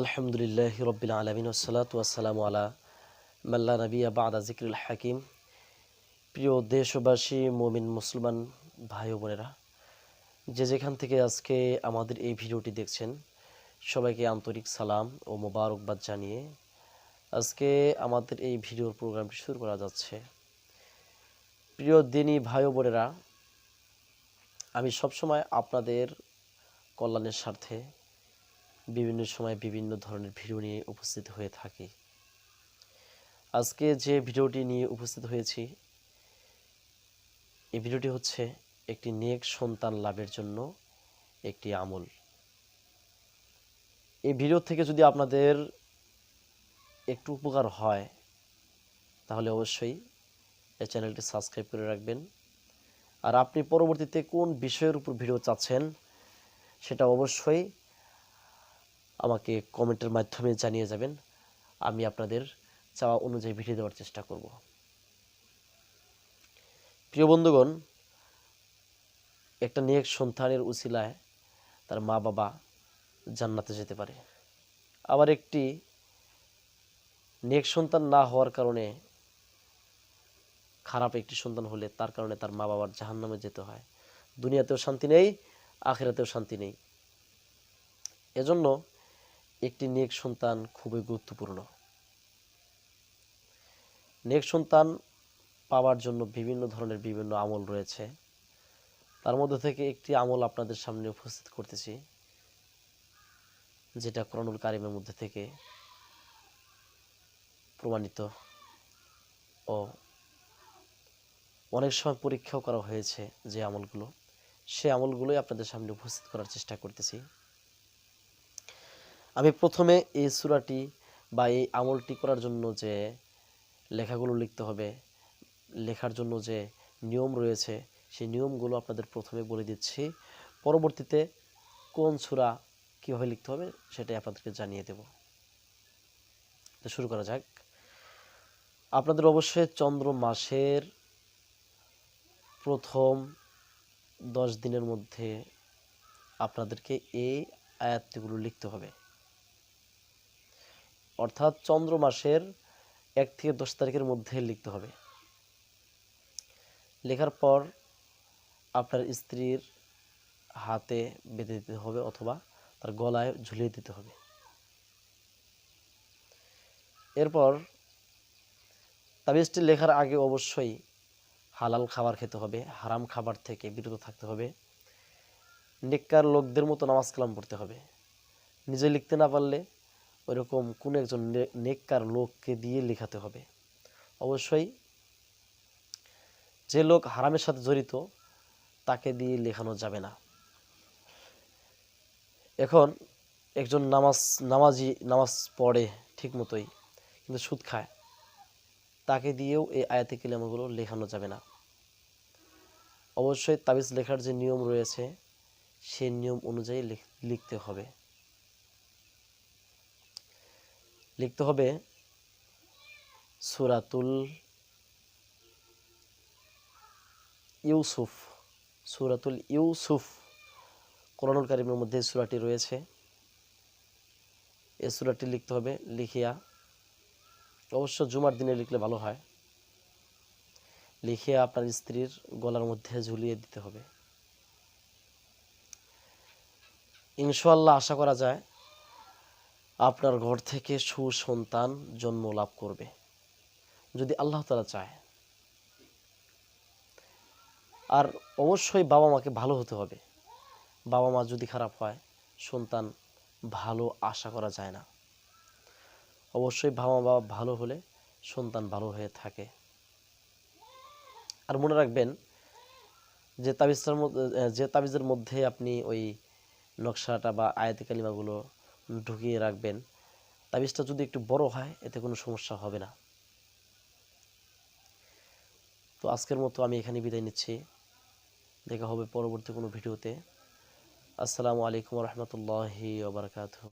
আলহামদুলিল্লাহ রবিল আলমিন ওসালাত ওয়াসালাম আলা মাল্লা নবী আবাদা জিক্রুল হাকিম। প্রিয় দেশবাসী, মমিন, মুসলমান ভাই বোনেরা, যে যেখান থেকে আজকে আমাদের এই ভিডিওটি দেখছেন, সবাইকে আন্তরিক সালাম ও মোবারকবাদ জানিয়ে আজকে আমাদের এই ভিডিওর প্রোগ্রামটি শুরু করা যাচ্ছে। প্রিয় দিনী ভাই বোনেরা, আমি সবসময় আপনাদের কল্যাণের স্বার্থে বিভিন্ন সময় বিভিন্ন ধরনের ভিডিও নিয়ে উপস্থিত হয়ে থাকি। আজকে যে ভিডিওটি নিয়ে উপস্থিত হয়েছি, এই ভিডিওটি হচ্ছে একটি নেক সন্তান লাভের জন্য একটি আমল। এই ভিডিও থেকে যদি আপনাদের একটু উপকার হয়, তাহলে অবশ্যই এই চ্যানেলটি সাবস্ক্রাইব করে রাখবেন। আর আপনি পরবর্তীতে কোন বিষয়ের উপর ভিডিও চাচ্ছেন, সেটা অবশ্যই আমাকে কমেন্টের মাধ্যমে জানিয়ে যাবেন। আমি আপনাদের চাওয়া অনুযায়ী ভিডিও দেওয়ার চেষ্টা করব। প্রিয় বন্ধুগণ, একটা নেক সন্তানের উসিলায় তার মা বাবা জান্নাতে যেতে পারে। আবার একটি নেক সন্তান না হওয়ার কারণে খারাপ একটি সন্তান হলে তার কারণে তার মা বাবার জাহান্নামে যেতে হয়। দুনিয়াতেও শান্তি নেই, আখেরাতেও শান্তি নেই। এজন্য একটি নেক সন্তান খুবই গুরুত্বপূর্ণ। নেক সন্তান পাওয়ার জন্য বিভিন্ন ধরনের বিভিন্ন আমল রয়েছে। তার মধ্যে থেকে একটি আমল আপনাদের সামনে উপস্থিত করতেছি, যেটা করণুল কারিমের মধ্যে থেকে প্রমাণিত ও অনেক সময় পরীক্ষাও করা হয়েছে যে আমলগুলো। সে আমলগুলোই আপনাদের সামনে উপস্থিত করার চেষ্টা করতেছি। আমি প্রথমে এই সুরাটি বা এই আমলটি করার জন্য যে লেখাগুলো লিখতে হবে, লেখার জন্য যে নিয়ম রয়েছে, সেই নিয়মগুলো আপনাদের প্রথমে বলে দিচ্ছি। পরবর্তীতে কোন সুরা কীভাবে লিখতে হবে সেটাই আপনাদেরকে জানিয়ে দেব। তো শুরু করা যাক। আপনাদের অবশ্যই চন্দ্র মাসের প্রথম দশ দিনের মধ্যে আপনাদেরকে এই আয়াতগুলো লিখতে হবে। অর্থাৎ চন্দ্র মাসের এক থেকে দশ তারিখের মধ্যে লিখতে হবে। লেখার পর আপনার স্ত্রীর হাতে বেঁধে দিতে হবে অথবা তার গলায় ঝুলিয়ে দিতে হবে। এরপর তাবিজটি লেখার আগে অবশ্যই হালাল খাবার খেতে হবে, হারাম খাবার থেকে বিরত থাকতে হবে, নেককার লোকদের মতো নামাজ কালাম পড়তে হবে। নিজে লিখতে না পারলে ওইরকম কোনো একজন নেককার লোককে দিয়ে লেখাতে হবে। অবশ্যই যে লোক হারামের সাথে জড়িত, তাকে দিয়ে লেখানো যাবে না। এখন একজন নামাজ, নামাজি নামাজ পড়ে ঠিক মতোই, কিন্তু সুদ খায়, তাকে দিয়েও এই আয়াতি কিলামগুলো লেখানো যাবে না। অবশ্যই তাবিজ লেখার যে নিয়ম রয়েছে সেই নিয়ম অনুযায়ী লিখতে হবে। লিখতে হবে সুরাতুল ইউসুফ সুরাতুল ইউসুফ। কোরআনুল কারিমের মধ্যে সুরাটি রয়েছে। এই সুরাটি লিখতে হবে লিখিয়া। অবশ্য জুমার দিনে লিখলে ভালো হয়। লিখিয়া আপনার স্ত্রীর গলার মধ্যে ঝুলিয়ে দিতে হবে। ইনশাল্লাহ আশা করা যায় আপনার ঘর থেকে সুসন্তান জন্ম লাভ করবে। যদি আল্লাহ তালা চায়। আর অবশ্যই বাবা মাকে ভালো হতে হবে। বাবা মা যদি খারাপ হয়, সন্তান ভালো আশা করা যায় না। অবশ্যই বাবা মা ভালো হলে সন্তান ভালো হয়ে থাকে। আর মনে রাখবেন, যে তাবিজটার মধ্যে, যে তাবিজের মধ্যে আপনি ওই নকশাটা বা আয়াতি কালিমাগুলো ঢুকিয়ে রাখবেন, তাবিজটা যদি একটু বড় হয়, এতে কোনো সমস্যা হবে না। তো আজকের মতো আমি এখানে বিদায় নিচ্ছি। দেখা হবে পরবর্তী কোনো ভিডিওতে। আসসালামু আলাইকুম রহমতুল্লাহি ওবরাকাতু